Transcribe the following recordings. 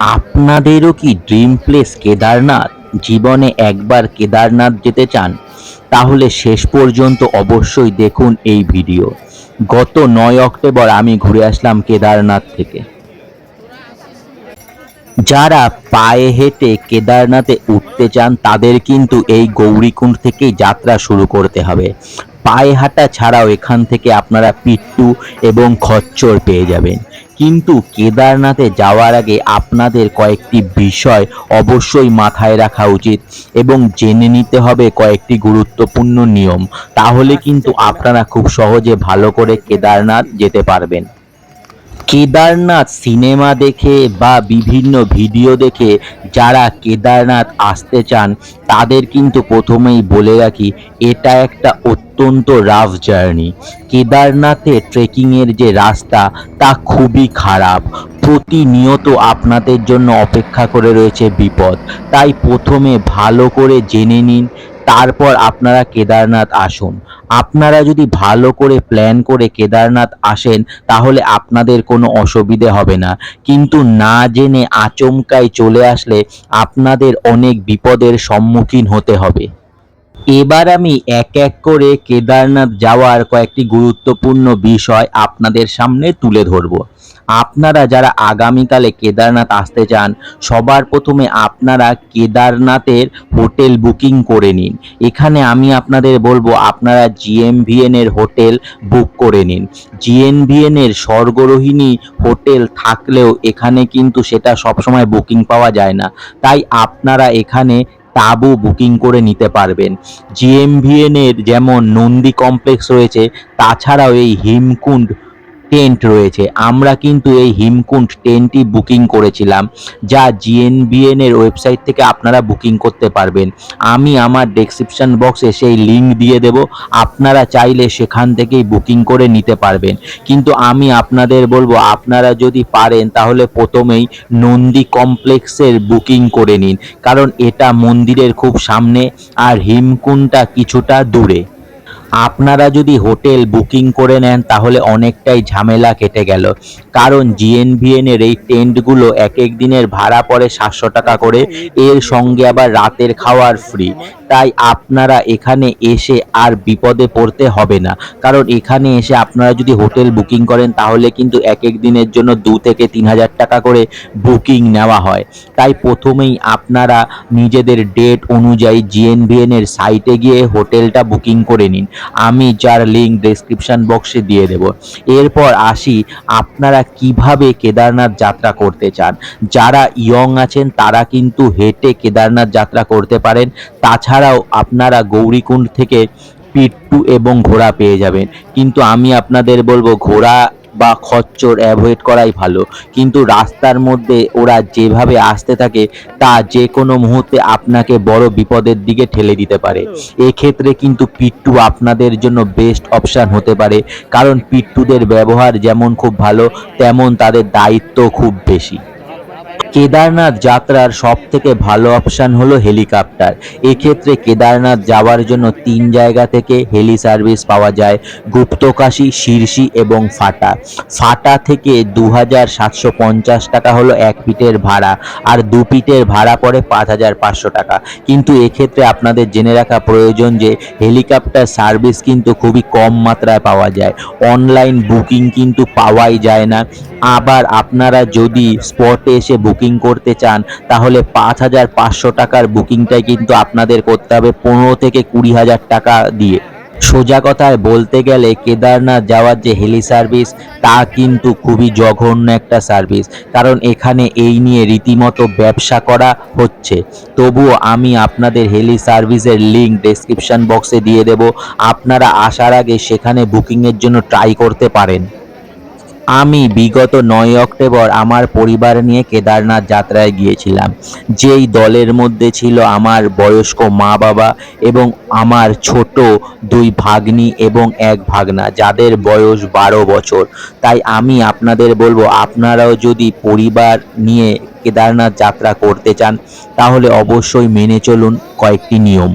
আপনাদেরও কি dream place Kedarnath? জীবনে একবার কেদারনাথ যেতে চান? তাহলে শেষ পর্যন্ত অবশ্যই দেখুন এই ভিডিও। গত নয় অক্টোবর আমি ঘুরে আসলাম কেদারনাথ থেকে। যারা পায়ে হেঁটে কেদারনাথে উঠতে চান, তাদের কিন্তু এই গৌরীকুণ্ড থেকেই যাত্রা শুরু করতে হবে। পায়ে হাঁটা ছাড়াও এখান থেকে আপনারা পিট্টু এবং খচ্চর পেয়ে যাবেন। কিন্তু কেদারনাথে যাওয়ার আগে আপনাদের কয়েকটি বিষয় অবশ্যই মাথায় রাখা উচিত এবং জেনে নিতে হবে কয়েকটি গুরুত্বপূর্ণ নিয়ম। তাহলে কিন্তু আপনারা খুব সহজে ভালো করে কেদারনাথ যেতে পারবেন। কেদারনাথ সিনেমা দেখে বা বিভিন্ন ভিডিও দেখে যারা কেদারনাথ আসতে চান, তাদের কিন্তু প্রথমেই বলে রাখি, এটা একটা অত্যন্ত রাফ জার্নি কেদারনাথে ট্রেকিংয়ের যে রাস্তা, তা খুবই খারাপ। প্রতিনিয়ত আপনাদের জন্য অপেক্ষা করে রয়েছে বিপদ। তাই প্রথমে ভালো করে জেনে নিন, তারপর আপনারা কেদারনাথ আসুন। আপনারা যদি ভালো করে প্ল্যান করে কেদারনাথ আসেন, তাহলে আপনাদের কোনো অসুবিধে হবে না। কিন্তু না জেনে আচমকায় চলে আসলে আপনাদের অনেক বিপদের সম্মুখীন হতে হবে। এবার আমি এক এক করে কেদারনাথ যাওয়ার কয়েকটি গুরুত্বপূর্ণ বিষয় আপনাদের সামনে তুলে ধরব। আপনারা যারা আগামীকালে কেদারনাথ আসতে চান, সবার প্রথমে আপনারা কেদারনাথের হোটেল বুকিং করে নিন। এখানে আমি আপনাদের বলব, আপনারা জিএমভিএন এর হোটেল বুক করে নিন। জিএনভিএন এর স্বর্গরোহিণী হোটেল থাকলেও এখানে কিন্তু সেটা সবসময় বুকিং পাওয়া যায় না। তাই আপনারা এখানে তাবু বুকিং করে নিতে পারবেন। জিএমভিএন এর যেমন নন্দী কমপ্লেক্স রয়েছে, তাছাড়াও এই হিমকুণ্ড টেন্ট রয়েছে। আমরা কিন্তু এই হিমকুণ্ড টেন্টটি বুকিং করেছিলাম, যা জিএনবিএন এর ওয়েবসাইট থেকে আপনারা বুকিং করতে পারবেন। আমি আমার ডেসক্রিপশন বক্সে সেই লিঙ্ক দিয়ে দেব, আপনারা চাইলে সেখান থেকেই বুকিং করে নিতে পারবেন। কিন্তু আমি আপনাদের বলব, আপনারা যদি পারেন, তাহলে প্রথমেই নন্দী কমপ্লেক্সের বুকিং করে নিন। কারণ এটা মন্দিরের খুব সামনে, আর হিমকুণ্ডটা কিছুটা দূরে। আপনারা যদি হোটেল বুকিং করে নেন, তাহলে অনেকটাই ঝামেলা কেটে গেল। কারণ জিএনভিএনের এই টেন্টগুলো এক এক দিনের ভাড়া পড়ে সাতশো টাকা করে, এর সঙ্গে আবার রাতের খাওয়ার ফ্রি তাই আপনারা এখানে এসে আর বিপদে পড়তে হবে না। কারণ এখানে এসে আপনারা যদি হোটেল বুকিং করেন, তাহলে কিন্তু এক এক দিনের জন্য দু থেকে তিন হাজার টাকা করে বুকিং নেওয়া হয়। তাই প্রথমেই আপনারা নিজেদের ডেট অনুযায়ী জিএনভিএন এর সাইটে গিয়ে হোটেলটা বুকিং করে নিন। আমি যার লিঙ্ক ডেসক্রিপশন বক্সে দিয়ে দেব। এরপর আসি, আপনারা কীভাবে কেদারনাথ যাত্রা করতে চান? যারা ইয়ং আছেন, তারা কিন্তু হেঁটে কেদারনাথ যাত্রা করতে পারেন। তাছাড়াও আপনারা গৌরীকুণ্ড থেকে পিট্টু এবং ঘোড়া পেয়ে যাবেন। কিন্তু আমি আপনাদের বলব ঘোড়া বা খচ্চর অ্যাভয়েড করাই ভালো। কিন্তু রাস্তার মধ্যে ওরা যেভাবে আসতে থাকে তা যে কোনো মুহূর্তে আপনাকে বড় বিপদের দিকে ঠেলে দিতে পারে। এক্ষেত্রে কিন্তু পিট্টু আপনাদের জন্য বেস্ট অপশান হতে পারে। কারণ পিট্টুদের ব্যবহার যেমন খুব ভালো তেমন তাদের দায়িত্ব খুব বেশি। কেদারনাথ যাত্রার সব থেকে ভালো অপশান হলো হেলিকপ্টার এক্ষেত্রে কেদারনাথ যাওয়ার জন্য তিন জায়গা থেকে হেলি সার্ভিস পাওয়া যায়, গুপ্তকাশী শীর্ষি এবং ফাটা। ফাটা থেকে দু হাজার সাতশো পঞ্চাশ টাকা হলো এক ফিটের ভাড়া, আর দু ফিটের ভাড়া পড়ে পাঁচ হাজার পাঁচশো টাকা। কিন্তু এক্ষেত্রে আপনাদের জেনে রাখা প্রয়োজন যে হেলিকপ্টার সার্ভিস কিন্তু খুবই কম মাত্রায় পাওয়া যায়। অনলাইন বুকিং কিন্তু পাওয়াই যায় না। আবার আপনারা যদি স্পটে এসে বুকিং করতে চান, তাহলে পাঁচ হাজার পাঁচশো টাকার বুকিংটাই কিন্তু আপনাদের করতে হবে পনেরো থেকে কুড়ি হাজার টাকা দিয়ে। সোজা কথায় বলতে গেলে কেদারনাথ যাওয়ার যে হেলি সার্ভিস তা কিন্তু খুবই জঘন্য একটা সার্ভিস কারণ এখানে এই নিয়ে রীতিমতো ব্যবসা করা হচ্ছে। তবুও আমি আপনাদের হেলি সার্ভিসের লিঙ্ক ডেসক্রিপশন বক্সে দিয়ে দেব, আপনারা আসার আগে সেখানে বুকিংয়ের জন্য ট্রাই করতে পারেন। আমি বিগত নয় অক্টোবর আমার পরিবার নিয়ে কেদারনাথ যাত্রায় গিয়েছিলাম। যেই দলের মধ্যে ছিল আমার বয়স্ক মা বাবা এবং আমার ছোট দুই ভাগ্নি এবং এক ভাগনা, যাদের বয়স বারো বছর। তাই আমি আপনাদের বলব, আপনারাও যদি পরিবার নিয়ে কেদারনাথ যাত্রা করতে চান, তাহলে অবশ্যই মেনে চলুন কয়েকটি নিয়ম।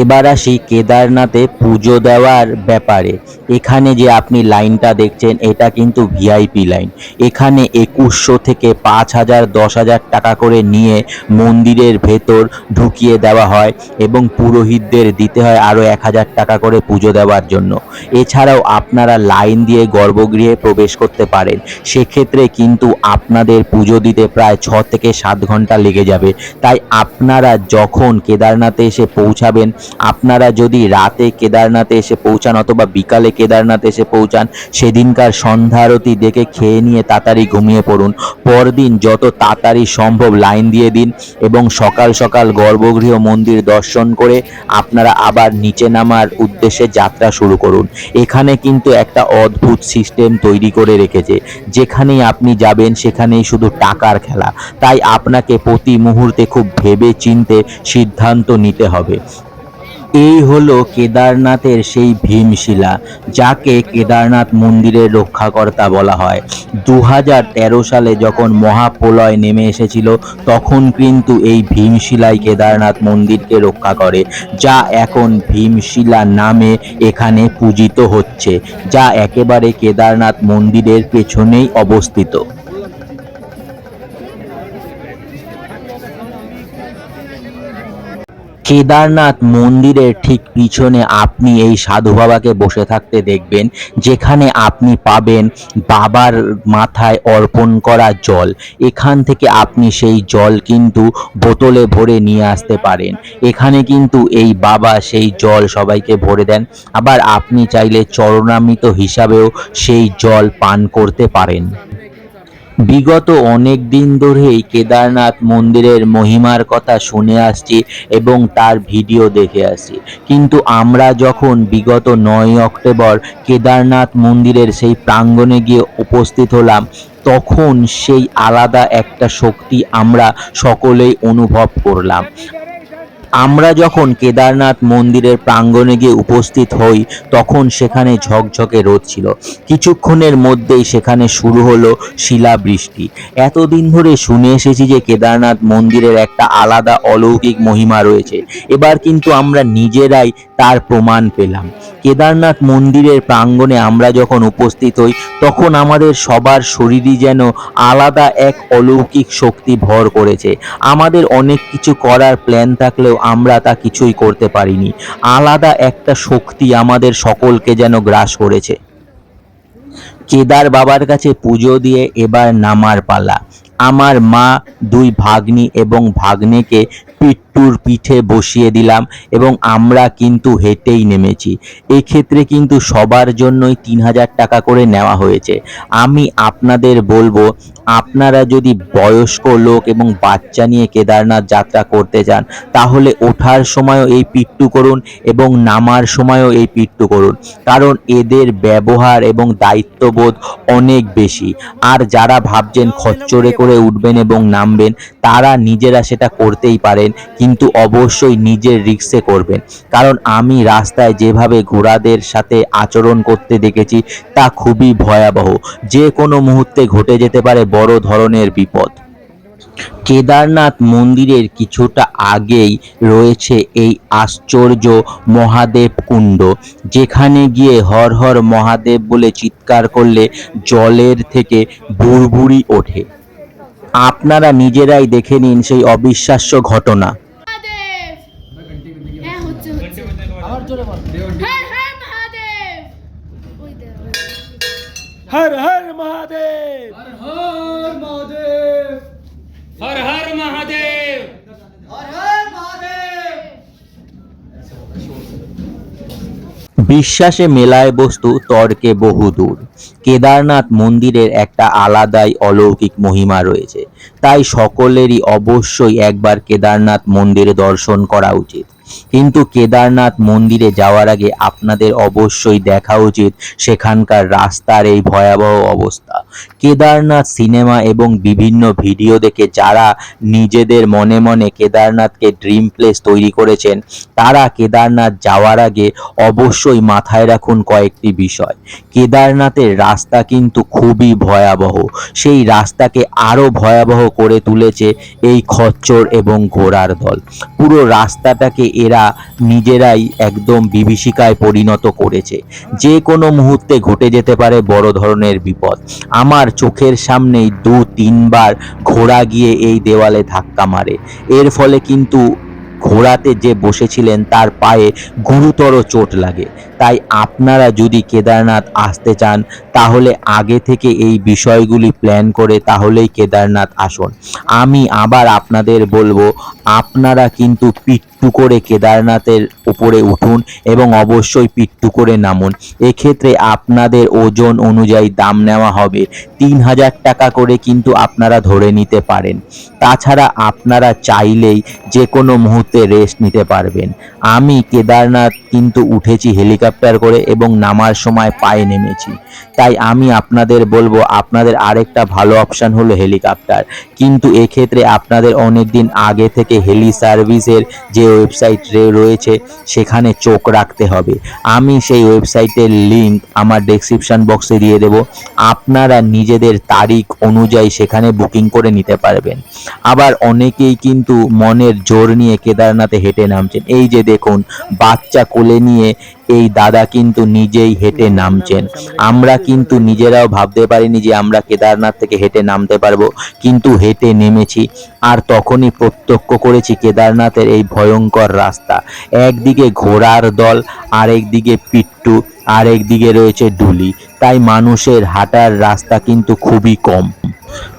এবার আসি কেদারনাথে পুজো দেওয়ার ব্যাপারে। এখানে যে আপনি লাইনটা দেখছেন, এটা কিন্তু ভিআইপি লাইন। এখানে একুশশো থেকে পাঁচ হাজার, দশ হাজার টাকা করে নিয়ে মন্দিরের ভেতর ঢুকিয়ে দেওয়া হয় এবং পুরোহিতদের দিতে হয় আরও এক হাজার টাকা করে পুজো দেওয়ার জন্য। এছাড়াও আপনারা লাইন দিয়ে গর্ভগৃহে প্রবেশ করতে পারেন। সেক্ষেত্রে কিন্তু আপনাদের পুজো দিতে প্রায় ছ থেকে সাত ঘণ্টা লেগে যাবে। তাই আপনারা যখন কেদারনাথে এসে পৌঁছাবেন, আপনারা যদি রাতে কেদারনাথে এসে পৌঁছান অথবা বিকালে কেদারনাথ এসে পৌঁছান। সেদিনকার সন্ধ্যা আরতি দেখে খেয়ে নিয়ে তাড়াতাড়ি ঘুমিয়ে পড়ুন। পরদিন যত তাড়াতাড়ি সম্ভব লাইন দিয়ে দিন এবং সকাল সকাল গর্ভগৃহ মন্দির দর্শন করে আপনারা আবার নিচে নামার উদ্দেশ্যে যাত্রা শুরু করুন। এখানে কিন্তু একটা অদ্ভুত সিস্টেম তৈরি করে রেখেছে। যেখানেই আপনি যাবেন, সেখানেই শুধু টাকার খেলা। তাই আপনাকে প্রতি মুহূর্তে খুব ভেবে চিনতে সিদ্ধান্ত নিতে হবে। এই হলো কেদারনাথের সেই ভীমশিলা, যাকে কেদারনাথ মন্দিরের রক্ষাকর্তা বলা হয়। দু সালে যখন মহাপ্রলয় নেমে এসেছিল, তখন কিন্তু এই ভীমশিলাই কেদারনাথ মন্দিরকে রক্ষা করে, যা এখন ভীমশিলা নামে এখানে পূজিত হচ্ছে, যা একেবারে কেদারনাথ মন্দিরের পেছনেই অবস্থিত। কেদারনাথ মন্দিরের ঠিক পিছনে আপনি এই সাধু বাবাকে বসে থাকতে দেখবেন, যেখানে আপনি পাবেন বাবার মাথায় অর্পণ করা জল। এখান থেকে আপনি সেই জল কিন্তু বোতলে ভরে নিয়ে আসতে পারেন। এখানে কিন্তু এই বাবা সেই জল সবাইকে ভরে দেন। আবার আপনি চাইলে চরণামৃত হিসাবেও সেই জল পান করতে পারেন। বিগত অনেক দিন ধরেই কেদারনাথ মন্দিরের মহিমার কথা শুনে আসছি এবং তার ভিডিও দেখে আসছি। কিন্তু আমরা যখন বিগত নয় অক্টোবর কেদারনাথ মন্দিরের সেই প্রাঙ্গণে গিয়ে উপস্থিত হলাম, তখন সেই আলাদা একটা শক্তি আমরা সকলেই অনুভব করলাম। আমরা যখন কেদারনাথ মন্দিরের প্রাঙ্গণে গিয়ে উপস্থিত হই, তখন সেখানে ঝকঝকে রোদ ছিল। কিছুক্ষণের মধ্যেই সেখানে শুরু হলো শিলাবৃষ্টি। এতদিন ধরে শুনে এসেছি যে কেদারনাথ মন্দিরের একটা আলাদা অলৌকিক মহিমা রয়েছে। এবার কিন্তু আমরা নিজেরাই তার প্রমাণ পেলাম। কেদারনাথ মন্দিরের প্রাঙ্গণে আমরা যখন উপস্থিত হই, তখন আমাদের সবার শরীরই যেন আলাদা এক অলৌকিক শক্তি ভর করেছে। আমাদের অনেক কিছু করার প্ল্যান থাকলেও আমরা তা কিছুই করতে পারিনি। আলাদা একটা শক্তি আমাদের সকলকে যেন গ্রাস করেছে। কেদার বাবার কাছে পুজো দিয়ে এবার নামার পালা। আমার মা, দুই ভাগ্নি এবং ভাগ্নেকে পিট্টুর পিঠে বসিয়ে দিলাম এবং আমরা কিন্তু হেঁটেই নেমেছি। এক্ষেত্রে কিন্তু সবার জন্যই তিন হাজার টাকা করে নেওয়া হয়েছে। আমি আপনাদের বলব, আপনারা যদি বয়স্ক লোক এবং বাচ্চা নিয়ে কেদারনাথ যাত্রা করতে চান, তাহলে ওঠার সময়ও এই পিট্টু করুন এবং নামার সময়ও এই পিট্টু করুন। কারণ এদের ব্যবহার এবং দায়িত্ববোধ অনেক বেশি। আর যারা ভাবছেন খচ্চরে করে উঠবেন এবং নামবেন, তারা নিজেরা সেটা করতেই পারেন। কিন্তু অবশ্যই নিজের রিক্সে করবেন। কারণ আমি রাস্তায় যেভাবে ঘোড়াদের সাথে আচরণ করতে দেখেছি, তা খুবই ভয়াবহ। যে কোনো মুহূর্তে ঘটে যেতে পারে বড় ধরনের বিপদ। কেদারনাথ মন্দিরের কিছুটা আগেই রয়েছে এই আশ্চর্য মহাদেব কুণ্ড, যেখানে গিয়ে হর হর মহাদেব বলে চিৎকার করলে জলের থেকে বুড়বুড়ি ওঠে। আপনারা নিজেরাই দেখে নিন সেই অবিশ্বাস্য ঘটনা। মহাদেব। হ্যাঁ হর হর বিশ্বাসে মেলায় বস্তু তর্কে বহুদূর। কেদারনাথ মন্দিরের একটা আলাদাই অলৌকিক মহিমা রয়েছে। তাই সকলেরই অবশ্যই একবার কেদারনাথ মন্দিরে দর্শন করা উচিত। কিন্তু কেদারনাথ মন্দিরে যাওয়ার আগে আপনাদের অবশ্যই দেখা উচিত সেখানকার রাস্তার এই ভয়াবহ অবস্থা। কেদারনাথ সিনেমা এবং বিভিন্ন ভিডিও দেখে যারা নিজেদের মনে মনে কেদারনাথকে ড্রিম প্লেস তৈরি করেছেন, তারা কেদারনাথ যাওয়ার আগে অবশ্যই মাথায় রাখুন কয়েকটি বিষয়। কেদারনাথের রাস্তা কিন্তু খুবই ভয়াবহ। সেই রাস্তাকে আরও ভয়াবহ করে তুলেছে এই খচ্চর এবং ঘোড়ার দল। পুরো রাস্তাটাকে এরা নিজেরাই একদম বিভীষিকায় পরিণত করেছে। যে কোনো মুহূর্তে ঘটে যেতে পারে বড় ধরনের বিপদ। আমার চোখের সামনেই দু তিনবার ঘোড়া গিয়ে এই দেওয়ালে ধাক্কা মারে। এর ফলে কিন্তু ঘোড়াতে যে বসেছিলেন তার পায়ে গুরুতর চোট লাগে। তাই আপনারা যদি কেদারনাথ আসতে চান, তাহলে আগে থেকে এই বিষয়গুলি প্ল্যান করে তাহলেই কেদারনাথ আসুন। আমি আবার আপনাদের বলব, আপনারা কিন্তু পিট্টু করে কেদারনাথের উপরে উঠুন এবং অবশ্যই পিট্টু করে নামুন। এক্ষেত্রে আপনাদের ওজন অনুযায়ী দাম নেওয়া হবে। তিন হাজার টাকা করে কিন্তু আপনারা ধরে নিতে পারেন। তাছাড়া আপনারা চাইলেই যে কোনো মুহূর্তে রেস্ট নিতে পারবেন। আমি কেদারনাথ কিন্তু উঠেছি হেলিকপ্টার করে এবং নামার সময় পায়ে নেমেছি। তাই আমি আপনাদের বলব, আপনাদের আরেকটা ভালো অপশান হলো হেলিকপ্টার কিন্তু এক্ষেত্রে আপনাদের অনেক দিন আগে থেকে হেলি সার্ভিসের যে ওয়েবসাইট রয়েছে, সেখানে চোখ রাখতে হবে। আমি সেই ওয়েবসাইটের লিংক আমার ডেসক্রিপশন বক্সে দিয়ে দেব। আপনারা নিজেদের তারিখ অনুযায়ী সেখানে বুকিং করে নিতে পারবেন। আবার অনেকেই কিন্তু মনের জোর নিয়ে কেদারনাথে হেঁটে নামছেন। এই যে দেখুন, বাচ্চা কোলে নিয়ে এই দাদা কিন্তু নিজেই হেঁটে নামছেন। আমরা কিন্তু নিজেরাও ভাবতে পারিনি যে আমরা কেদারনাথ থেকে হেঁটে নামতে পারব। কিন্তু হেঁটে নেমেছি আর তখনই প্রত্যক্ষ করেছি কেদারনাথের এই ভয়ঙ্কর রাস্তা। একদিকে ঘোড়ার দল, আরেকদিকে পিট্টু, আরেকদিকে রয়েছে ডুলি। তাই মানুষের হাঁটার রাস্তা কিন্তু খুবই কম।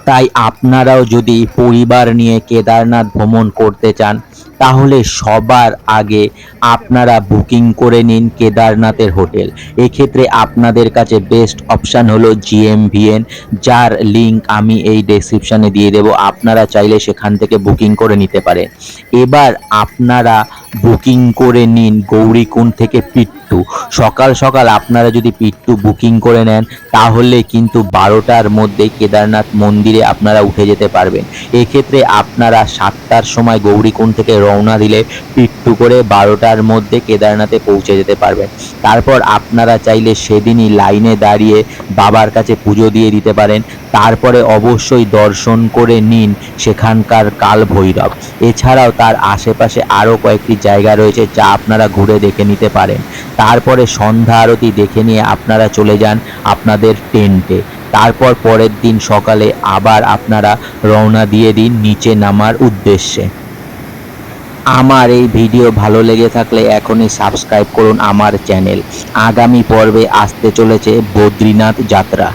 তাই আপনারাও যদি পরিবার নিয়ে কেদারনাথ ভ্রমণ করতে চান তাহলে সবার আগে আপনারা বুকিং করে নিন কেদারনাথের হোটেল। এক্ষেত্রে আপনাদের কাছে বেস্ট অপশান হলো জিএমভিএন, যার লিংক আমি এই ডেসক্রিপশানে দিয়ে দেব। আপনারা চাইলে সেখান থেকে বুকিং করে নিতে পারে এবার আপনারা বুকিং করে নিন গৌরীকুণ্ড থেকে পিট্টু সকাল সকাল আপনারা যদি পিট্টু বুকিং করে নেন, তাহলে কিন্তু বারোটার মধ্যে কেদারনাথ মন্দিরে আপনারা উঠে যেতে পারবেন। এক্ষেত্রে আপনারা সাতটার সময় গৌরীকুণ্ড থেকে রওনা দিলে পিট্টু করে বারোটার মধ্যে কেদারনাথে পৌঁছে যেতে পারবেন। তারপর আপনারা চাইলে সেদিনই লাইনে দাঁড়িয়ে বাবার কাছে পুজো দিয়ে দিতে পারেন। তারপরে অবশ্যই দর্শন করে নিন সেখানকার কাল ভৈরব এছাড়াও তার আশেপাশে আরও কয়েকটি জায়গা রয়েছে যা আপনারা ঘুরে দেখে নিতে পারেন। তারপরে সন্ধ্যা আরতি দেখে নিয়ে আপনারা চলে যান আপনাদের টেন্টে। তারপর পরের দিন সকালে আবার আপনারা রওনা দিয়ে দিন নিচে নামার উদ্দেশ্যে। আমার এই ভিডিও ভালো লেগে থাকলে এখনই সাবস্ক্রাইব করুন আমার চ্যানেল। আগামী পর্বে আসতে চলেছে বদ্রীনাথ যাত্রা।